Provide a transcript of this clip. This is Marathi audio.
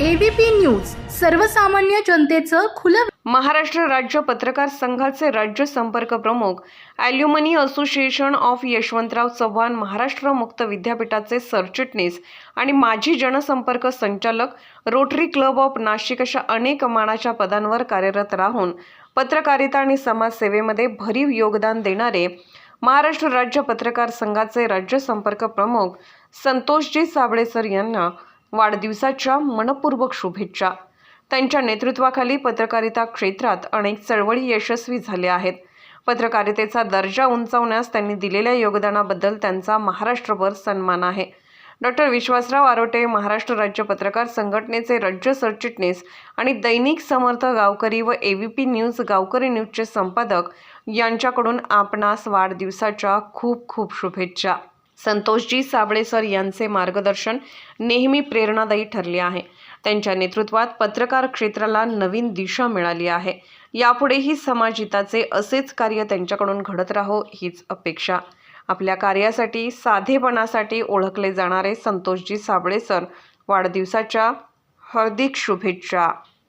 एबीपी न्यूज सर्वसामान्य जनतेचं खुलं महाराष्ट्र राज्य पत्रकार संघाचे राज्य संपर्क प्रमुख alumni association of Yashwantrao Chavan Maharashtra मुक्त विद्यापीठाचे सरचिटणीस आणि माजी जनसंपर्क संचालक रोटरी क्लब ऑफ नाशिक अशा अनेक मानाच्या पदांवर कार्यरत राहून पत्रकारिता आणि समाजसेवेमध्ये भरीव योगदान देणारे महाराष्ट्र राज्य पत्रकार संघाचे राज्य संपर्क प्रमुख संतोषजी साबळे सर यांना वाढदिवसाच्या मनपूर्वक शुभेच्छा. त्यांच्या नेतृत्वाखाली पत्रकारिता क्षेत्रात अनेक चळवळी यशस्वी झाल्या आहेत. पत्रकारितेचा दर्जा उंचावण्यास त्यांनी दिलेल्या योगदानाबद्दल त्यांचा महाराष्ट्रभर सन्मान आहे. डॉक्टर विश्वासराव आरोटे महाराष्ट्र राज्य पत्रकार संघटनेचे राज्य सरचिटणीस आणि दैनिक समर्थ गावकरी व ए व्ही पी न्यूज गावकरी न्यूजचे संपादक यांच्याकडून आपणास वाढदिवसाच्या खूप खूप शुभेच्छा. संतोषजी साबळे सर यांचे मार्गदर्शन नेहमी प्रेरणादायी ठरले आहे. त्यांच्या नेतृत्वात पत्रकार क्षेत्राला नवीन दिशा मिळाली आहे. यापुढेही समाजहिताचे असेच कार्य त्यांच्याकडून घडत राहो हीच अपेक्षा. आपल्या कार्यासाठी साधेपणासाठी ओळखले जाणारे संतोषजी साबळे सर वाढदिवसाच्या हार्दिक शुभेच्छा.